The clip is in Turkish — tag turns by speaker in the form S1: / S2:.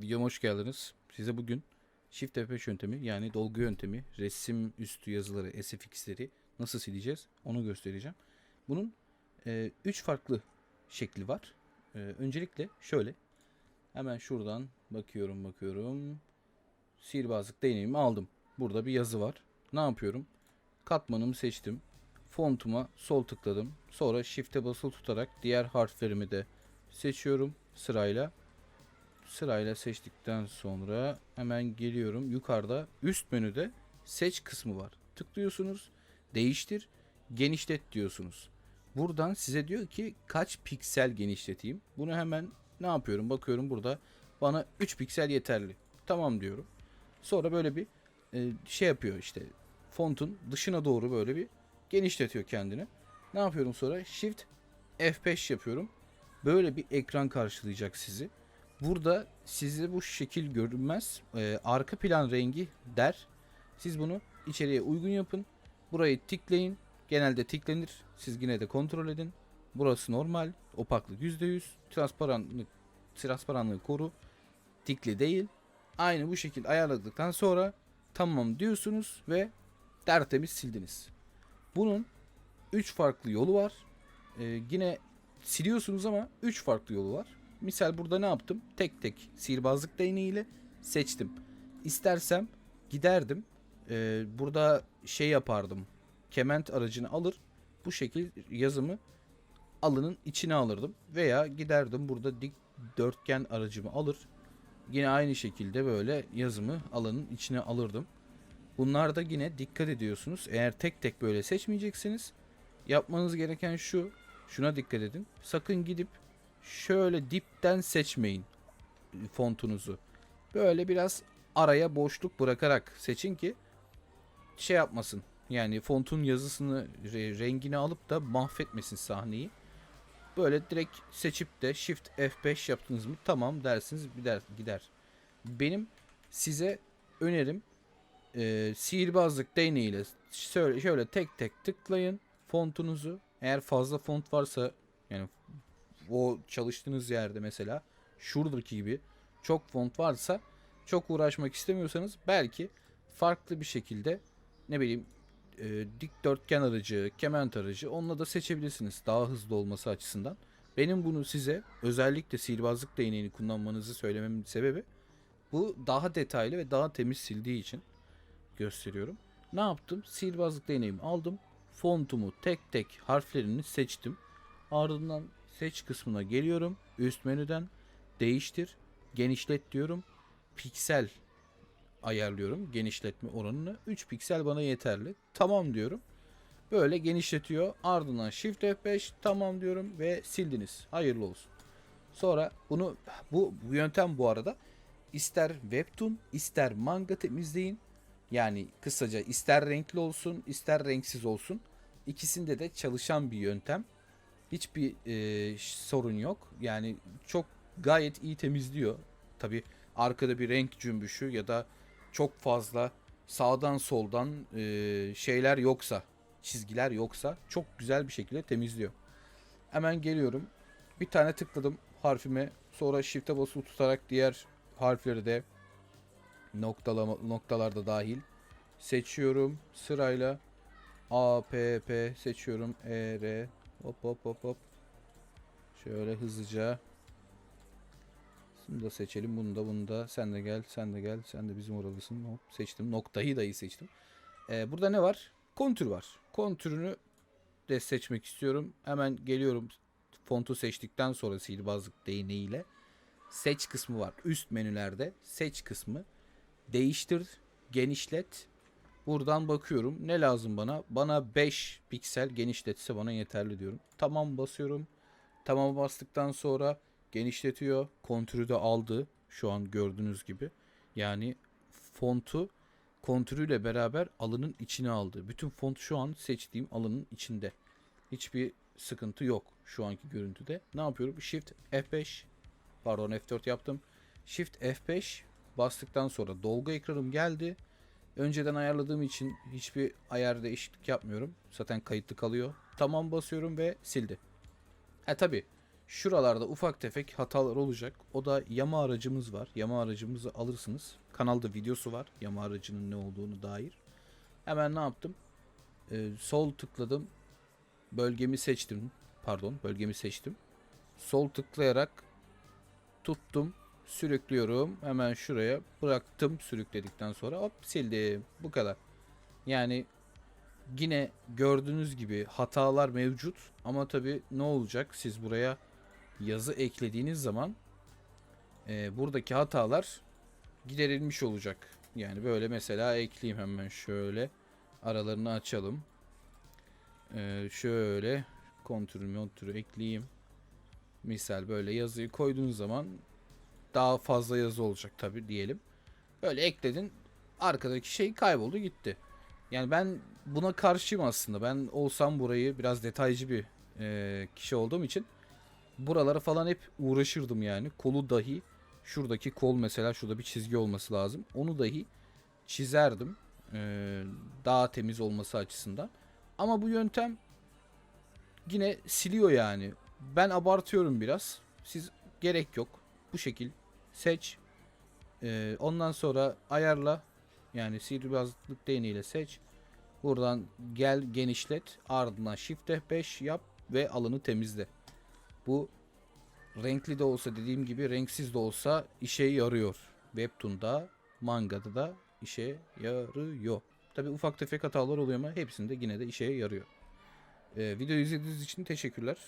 S1: Videoma hoş geldiniz. Size bugün Shift F5 yöntemi yani dolgu yöntemi, resim üstü yazıları, SFX'leri nasıl sileceğiz onu göstereceğim. Bunun 3 farklı şekli var. E, öncelikle şöyle. Hemen şuradan bakıyorum bakıyorum. Sihirbazlık deneyimi aldım. Burada bir yazı var. Ne yapıyorum? Katmanımı seçtim. Fontuma sol tıkladım. Sonra Shift'e basılı tutarak diğer harflerimi de seçiyorum sırayla sırayla seçtikten sonra hemen geliyorum. Yukarıda üst menüde seç kısmı var. Tıklıyorsunuz. Değiştir. Genişlet diyorsunuz. Buradan size diyor ki kaç piksel genişleteyim. Bunu hemen ne yapıyorum? Bakıyorum burada bana 3 piksel yeterli. Tamam diyorum. Sonra böyle bir e, şey yapıyor işte fontun dışına doğru böyle bir genişletiyor kendini. Ne yapıyorum sonra? Shift F5 yapıyorum. Böyle bir ekran karşılayacak sizi. Burada size bu şekil görünmez. Ee, arka plan rengi der. Siz bunu içeriye uygun yapın. Burayı tikleyin. Genelde tiklenir. Siz yine de kontrol edin. Burası normal. Opaklık %100. Transparanlık, transparanlığı koru. Tikli değil. Aynı bu şekilde ayarladıktan sonra tamam diyorsunuz ve tertemiz sildiniz. Bunun 3 farklı yolu var. Ee, yine siliyorsunuz ama 3 farklı yolu var. Misal burada ne yaptım? Tek tek sihirbazlık değneğiyle seçtim. İstersem giderdim. Ee, burada şey yapardım. Kement aracını alır. Bu şekil yazımı alının içine alırdım. Veya giderdim burada dik dörtgen aracımı alır. Yine aynı şekilde böyle yazımı alanın içine alırdım. Bunlarda yine dikkat ediyorsunuz. Eğer tek tek böyle seçmeyeceksiniz. Yapmanız gereken şu. Şuna dikkat edin. Sakın gidip şöyle dipten seçmeyin fontunuzu. Böyle biraz araya boşluk bırakarak seçin ki şey yapmasın. Yani fontun yazısını, re- rengini alıp da mahvetmesin sahneyi. Böyle direkt seçip de Shift F5 yaptınız mı tamam dersiniz gider. gider. Benim size önerim e, sihirbazlık değneğiyle şöyle, şöyle tek tek tıklayın fontunuzu. Eğer fazla font varsa yani o çalıştığınız yerde mesela şuradaki gibi çok font varsa çok uğraşmak istemiyorsanız belki farklı bir şekilde ne bileyim e, dikdörtgen aracı, kement aracı onunla da seçebilirsiniz daha hızlı olması açısından. Benim bunu size özellikle sihirbazlık değneğini kullanmanızı söylememin sebebi bu daha detaylı ve daha temiz sildiği için gösteriyorum. Ne yaptım? Sihirbazlık değneğimi aldım. Fontumu tek tek harflerini seçtim. Ardından seç kısmına geliyorum. Üst menüden değiştir, genişlet diyorum. Piksel ayarlıyorum genişletme oranını. 3 piksel bana yeterli. Tamam diyorum. Böyle genişletiyor. Ardından Shift F5 tamam diyorum ve sildiniz. Hayırlı olsun. Sonra bunu bu, bu yöntem bu arada ister webtoon ister manga temizleyin. Yani kısaca ister renkli olsun ister renksiz olsun. İkisinde de çalışan bir yöntem. Hiçbir e, sorun yok. Yani çok gayet iyi temizliyor. Tabi arkada bir renk cümbüşü ya da çok fazla sağdan soldan e, şeyler yoksa, çizgiler yoksa çok güzel bir şekilde temizliyor. Hemen geliyorum. Bir tane tıkladım harfime. Sonra shift'e basılı tutarak diğer harfleri de noktalama, noktalarda dahil seçiyorum sırayla. A, P, P seçiyorum. E, R, Hop hop hop hop. Şöyle hızlıca. Bunu da seçelim. Bunu da bunu da. Sen de gel. Sen de gel. Sen de bizim oralısın. Hop seçtim. Noktayı da iyi seçtim. Ee, burada ne var? Kontür var. Kontürünü de seçmek istiyorum. Hemen geliyorum. Fontu seçtikten sonra sihirbazlık değneğiyle seç kısmı var. Üst menülerde seç kısmı. Değiştir, genişlet, Buradan bakıyorum. Ne lazım bana? Bana 5 piksel genişletse bana yeterli diyorum. Tamam basıyorum. Tamam bastıktan sonra genişletiyor. Kontürü de aldı. Şu an gördüğünüz gibi. Yani fontu kontürüyle beraber alının içine aldı. Bütün font şu an seçtiğim alının içinde. Hiçbir sıkıntı yok şu anki görüntüde. Ne yapıyorum? Shift F5 pardon F4 yaptım. Shift F5 bastıktan sonra dolgu ekranım geldi. Önceden ayarladığım için hiçbir ayar değişiklik yapmıyorum. Zaten kayıtlı kalıyor. Tamam basıyorum ve sildi. Ha tabi Şuralarda ufak tefek hatalar olacak. O da yama aracımız var. Yama aracımızı alırsınız. Kanalda videosu var. Yama aracının ne olduğunu dair. Hemen ne yaptım? Ee, sol tıkladım. Bölgemi seçtim. Pardon, bölgemi seçtim. Sol tıklayarak tuttum. Sürüklüyorum. Hemen şuraya bıraktım sürükledikten sonra hop sildim. Bu kadar. Yani yine gördüğünüz gibi hatalar mevcut ama tabi ne olacak siz buraya yazı eklediğiniz zaman e, buradaki hatalar giderilmiş olacak. Yani böyle mesela ekleyeyim hemen şöyle aralarını açalım. E, şöyle kontürü montürü ekleyeyim. Misal böyle yazıyı koyduğunuz zaman daha fazla yazı olacak tabi diyelim. Böyle ekledin arkadaki şey kayboldu gitti. Yani ben buna karşıyım aslında. Ben olsam burayı biraz detaycı bir e, kişi olduğum için buralara falan hep uğraşırdım yani. Kolu dahi şuradaki kol mesela şurada bir çizgi olması lazım. Onu dahi çizerdim. e, daha temiz olması açısından. Ama bu yöntem yine siliyor yani. Ben abartıyorum biraz. Siz gerek yok. Bu şekil seç. E, ondan sonra ayarla. Yani sihirbazlık değneğiyle seç. Buradan gel genişlet. Ardından Shift F5 yap ve alanı temizle. Bu renkli de olsa dediğim gibi renksiz de olsa işe yarıyor. Webtoon'da, mangada da işe yarıyor. Tabi ufak tefek hatalar oluyor ama hepsinde yine de işe yarıyor. Ee, videoyu izlediğiniz için teşekkürler.